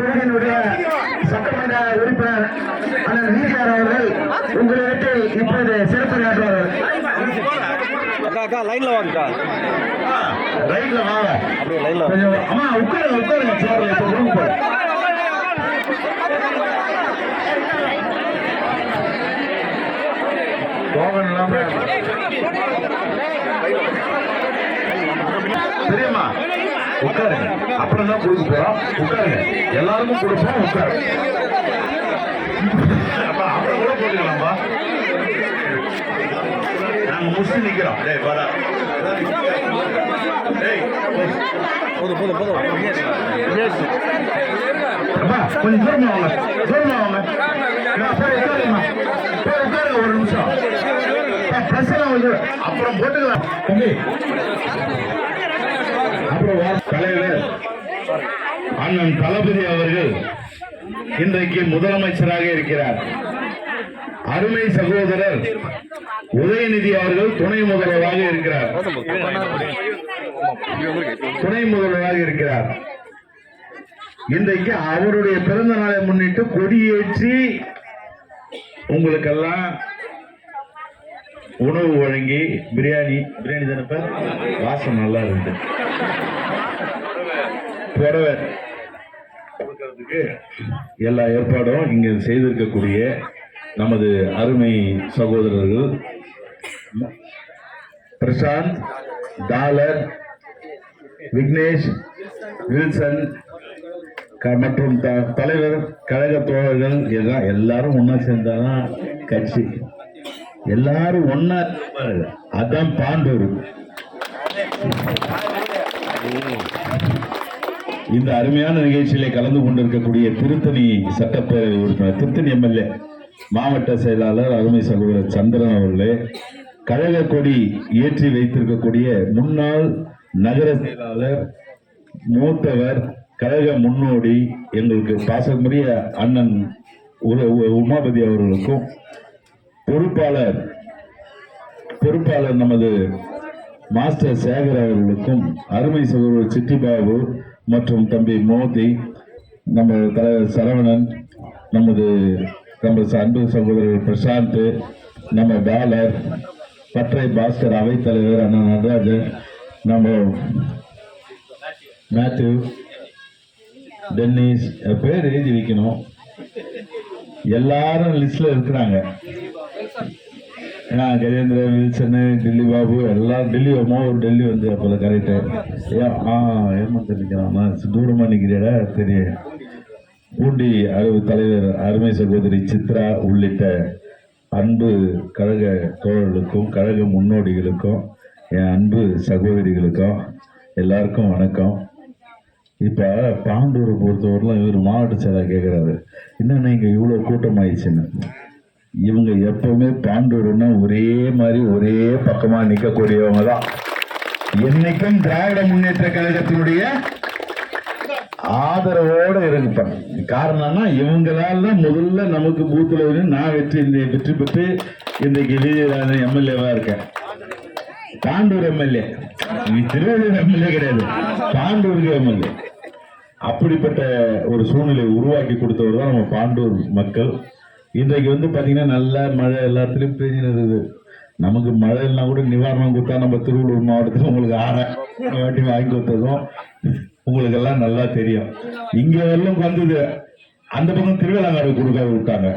தொகுதியினுடைய சட்டமன்ற உறுப்பினர் அண்ணன் விஜயார் அவர்கள் உங்களுக்கு இப்போது சிறப்புரையாற்றுவார்கள் அக்கா அக்கா லைன்ல வாங்கக்கா. ரைட்ல வாங்க. அப்படியே லைன்ல அம்மா உட்காருங்க உட்காருங்க சேர்ல இப்ப ரூம் போய் கோபம் இல்லாம தெரியுமா உட்காருங்க. அப்புறம் தான் கொடுக்க போறோம்? உட்காருங்க. எல்லாருக்கும் கொடுப்போம் உட்காருங்க. அப்ப அப்புறம் கூட போட்டுக்கலாம்பா நாங்க முடிச்சு நிக்கிறோம். டேய் வாடா. டேய் போதும் போதும் போதும். அப்பா, கொஞ்சம் தூரமா வாங்க. தூரமா வாங்க. ஒரு நிமிஷம். அப்புறம் போட்டுக்கலாம். அப்புறம் தலைவர் அண்ணன் தளபதி அவர்கள் இன்றைக்கு முதலமைச்சராக இருக்கிறார். அருமை சகோதரர் உதயநிதி அவர்கள் துணை முதல்வராக இருக்கிறார். துணை முதல்வராக இருக்கிறார். இன்றைக்கு அவருடைய பிறந்த நாளை முன்னிட்டு கொடியேற்றி உங்களுக்கெல்லாம் உணவு வழங்கி பிரியாணி பிரியாணி தானப்ப? வாசம் நல்லா இருந்து புடவை கொடுக்கறதுக்கு எல்லா ஏற்பாடும் இங்க செய்திருக்கக்கூடிய நமது அருமை சகோதரர்கள் பிரசாந்த் டாலர் விக்னேஷ் வில்சன் க- மற்றும் த- தலைவர் கழக தோழர்கள் எல்லாம் எல்லாரும் ஒன்றா சேர்ந்தாதான் கட்சி. எல்லாரும் ஒன்னா இருப்பாங்க. அதான் பாண்டூர் இந்த அருமையான நிகழ்ச்சியிலே கலந்து கொண்டிருக்கக்கூடிய திருத்தணி சட்டப்பேரவை உறுப்பினர் திருத்தணி எம்எல்ஏ மாவட்ட செயலாளர் அருமை சகோதரர் சந்திரன் அவர்களே கழக கொடி ஏற்றி வைத்திருக்கக்கூடிய முன்னாள் நகர செயலாளர் மூத்தவர் கழக முன்னோடி எங்களுக்கு பாசமுரிய அண்ணன் உ- உ- உமாபதி அவர்களுக்கும் பொறுப்பாளர் பொறுப்பாளர் நமது மாஸ்டர் சேகர் அவர்களுக்கும் அருமை சகோதரர் சிட்டிபாபு மற்றும் தம்பி மோதி நம்ம தலைவர் சரவணன் நமது நம்ம அன்பு சகோதரர் பிரசாந்த் நம்ம டாலர் பற்றை பாஸ்கர் அவைத்தலைவர் அண்ணா நடராஜன் நம்ம மேத்யூ டென்னிஸ் பேர் எழுதி வைக்கணும். எல்லாரும் லிஸ்ட்ல இருக்கிறாங்க. ஏன்னா கஜேந்திர வில்சனு டெல்லி பாபு எல்லாம் டெல்லி மோகன் டெல்லி வந்து அப்போ கரெக்டு ஏன் ஆ ஏமாத்த நான் தூரமாக நிற்கிறேடா தெரியும் பூண்டி அறிவு தலைவர் அருமை சகோதரி சித்ரா உள்ளிட்ட அன்பு கழக தோழர்களுக்கும் கழக முன்னோடிகளுக்கும் என் அன்பு சகோதரிகளுக்கும் எல்லாருக்கும் வணக்கம். இப்போ பாண்டூரை பொறுத்தவரையிலும் இவர் மாவட்ட செயலாக கேட்குறாரு என்னென்ன இங்கே இவ்வளோ கூட்டமாயிடுச்சுன்னு? இவங்க எப்பவுமே பாண்டூர்னா ஒரே மாதிரி ஒரே பக்கமாக நிற்கக்கூடியவங்க தான் என்னைக்கும் திராவிட முன்னேற்ற கழகத்தினுடைய ஆதரவோட இருப்பாங்க காரணம்னா இவங்களால தான் முதல்ல நமக்கு பூத்துல நான் வெற்றி இந்த வெற்றி பெற்று இன்றைக்கு விஜயராஜன் எம்எல்ஏவா இருக்கேன். பாண்டூர் எம்எல்ஏ. திருவள்ளூர் எம்எல்ஏ கிடையாது. பாண்டூருக்கு எம்எல்ஏ. அப்படிப்பட்ட ஒரு சூழ்நிலையை உருவாக்கி கொடுத்தவர் தான் நம்ம பாண்டூர் மக்கள். இன்றைக்கு வந்து பார்த்தீங்கன்னா நல்ல மழை எல்லாத்துலேயும் பெஞ்சுன்னு நிறுது நமக்கு மழை இல்லைனா கூட நிவாரணம் கொடுத்தா நம்ம திருவள்ளூர் மாவட்டத்தில் உங்களுக்கு ஆறாயிரம் வாட்டி வாங்கி கொடுத்ததும் உங்களுக்கு எல்லாம் நல்லா தெரியும். இங்கே வரலும் வந்தது. அந்த பக்கம் திருவிழாங்காடு கொடுக்க விட்டாங்க.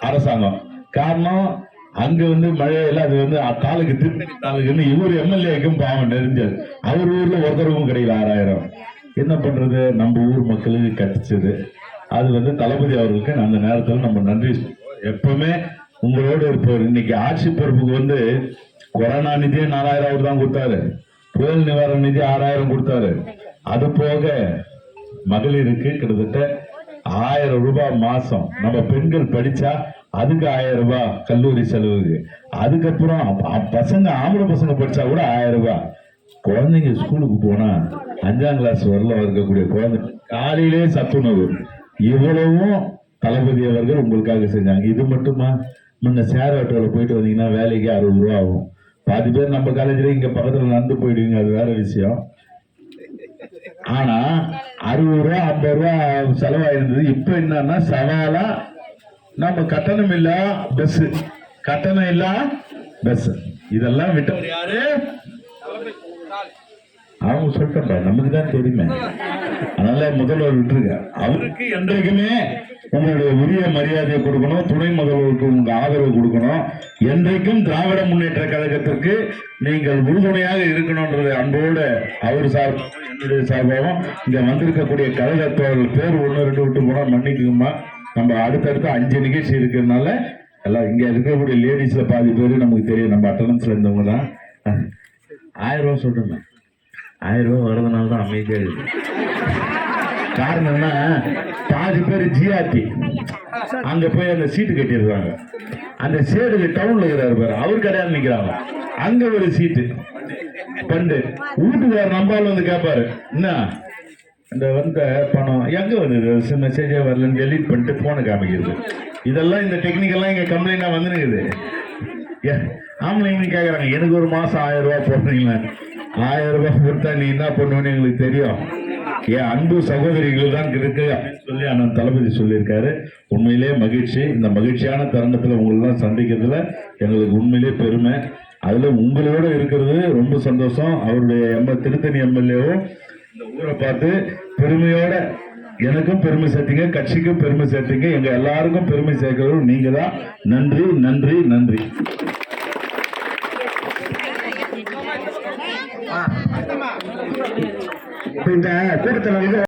அரசாங்கம். காரணம் அங்க வந்து மழையெல்லாம் அது வந்து தாலுக்கு திருநெல்வேலி தாலுக்குன்னு இவர் எம்எல்ஏக்கும் பாவம் நெறிஞ்சது அவர் ஊர்ல ஒருத்தருக்கும் கிடைக்கல ஆறாயிரம். என்ன பண்றது? நம்ம ஊர் மக்களுக்கு கட்டிச்சது அது வந்து தளபதி அவர்களுக்கு அந்த நேரத்தில் நம்ம நன்றி எப்பவுமே உங்களோட இருப்பவர். இன்னைக்கு ஆட்சி பொறுப்புக்கு வந்து கொரோனா நிதியே நாலாயிரம் அவர் தான் கொடுத்தாரு. புயல் நிவாரண நிதி ஆறாயிரம் கொடுத்தாரு. அது போக மகளிருக்கு கிட்டத்தட்ட ஆயிரம் ரூபாய் மாசம். நம்ம பெண்கள் படிச்சா அதுக்கு ஆயிரம் ரூபாய் கல்லூரி செலவுக்கு. அதுக்கப்புறம் பசங்க ஆம்பளை பசங்க படிச்சா கூட ஆயிரம் ரூபாய். குழந்தைங்க ஸ்கூலுக்கு போனா அஞ்சாம் கிளாஸ் வரல இருக்கக்கூடிய குழந்தை. காலையிலே சத்துணவு. இவ்வளவும் தளபதி அவர்கள் உங்களுக்காக செஞ்சாங்க. இது மட்டுமா? முன்ன சேர் ஆட்டோவில் போயிட்டு வந்தீங்கன்னா வேலைக்கு அறுபது ரூபா ஆகும். பாதி பேர் நம்ம காலேஜ்ல இங்க பக்கத்துல நடந்து போயிடுவீங்க. அது வேற விஷயம். ஆனா அறுபது ரூபா ஐம்பது ரூபா செலவாயிருந்தது. இப்ப என்னன்னா சவாலா நம்ம கட்டணம் இல்ல பஸ் கட்டணம் இல்ல பஸ் இதெல்லாம் விட்டவர் யாரு? அவங்க சொல்லிட்டா நமக்கு தான் தெரியுமே. அதனால முதல்வர் விட்டுருங்க. அவருக்கு என்றைக்குமே உங்களுடைய உரிய மரியாதையை கொடுக்கணும் துணை முதல்வருக்கு உங்க ஆதரவு கொடுக்கணும். என்றைக்கும் திராவிட முன்னேற்ற கழகத்திற்கு நீங்கள் உறுதுணையாக இருக்கணும்ன்றது அன்போடு அவர் சார்பாகவும் என்னுடைய சார்பாகவும் இங்க வந்திருக்கக்கூடிய கழக தோழர்கள் பேர் ஒன்று ரெண்டு விட்டு போனா மன்னிக்குமா நம்ம அடுத்தடுத்து அஞ்சு நிகழ்ச்சி இருக்கிறதுனால எல்லாம் இங்க இருக்கக்கூடிய லேடிஸ்ல பாதி பேர் நமக்கு தெரியும் நம்ம அட்டனன்ஸ்ல இருந்தவங்க தான் ஆயிரம் ரூபா சொல்றேன் ஆயிரம் ரூபாய் வர்றதுனால தான் அமைதியா இருக்கு. காரணம்னா பாதி பேர் ஜிஆர்டி அங்க போய் அந்த சீட்டு கட்டிடுறாங்க அந்த சேடு டவுன்ல இருக்கிறாரு பாரு அவர் கிடையாது நிக்கிறாங்க. அங்க ஒரு சீட்டு. பண்டு. வீட்டுக்கார நம்பால் வந்து கேட்பாரு என்ன? இந்த வந்த பணம் எங்க வந்தது? மெசேஜே வரலன்னு டெலீட் பண்ணிட்டு போனை காமிக்கிறது. இதெல்லாம் இந்த டெக்னிக்கெல்லாம் இங்க கம்ப்ளைண்டா வந்துருக்குது. ஏ- ஆம்பளைங்க கேக்குறாங்க எனக்கு ஒரு மாசம் ஆயிரம் ரூபாய் போடுறீங்களா? ஆயிரம் ரூபாய் கொடுத்தா நீ என்ன பண்ணுவேன்னு எங்களுக்கு தெரியும். என் அன்பு சகோதரிகள் தான் இருக்கு அப்படின்னு சொல்லி அண்ணன் தளபதி சொல்லியிருக்காரு. உண்மையிலே மகிழ்ச்சி. இந்த மகிழ்ச்சியான தருணத்தில் உங்களெல்லாம் சந்திக்கிறதுல எங்களுக்கு உண்மையிலே பெருமை. அதில் உங்களோட இருக்கிறது ரொம்ப சந்தோஷம். அவருடைய எம்எல் திருத்தணி எம்எல்ஏவும் இந்த ஊரை பார்த்து பெருமையோட எனக்கும் பெருமை சேர்த்தீங்க கட்சிக்கும் பெருமை சேர்த்தீங்க. எங்கள் எல்லாருக்கும் பெருமை சேர்க்கிறதும் நீங்கள் தான் நன்றி நன்றி நன்றி. இந்த கூட்டத்தில் வந்து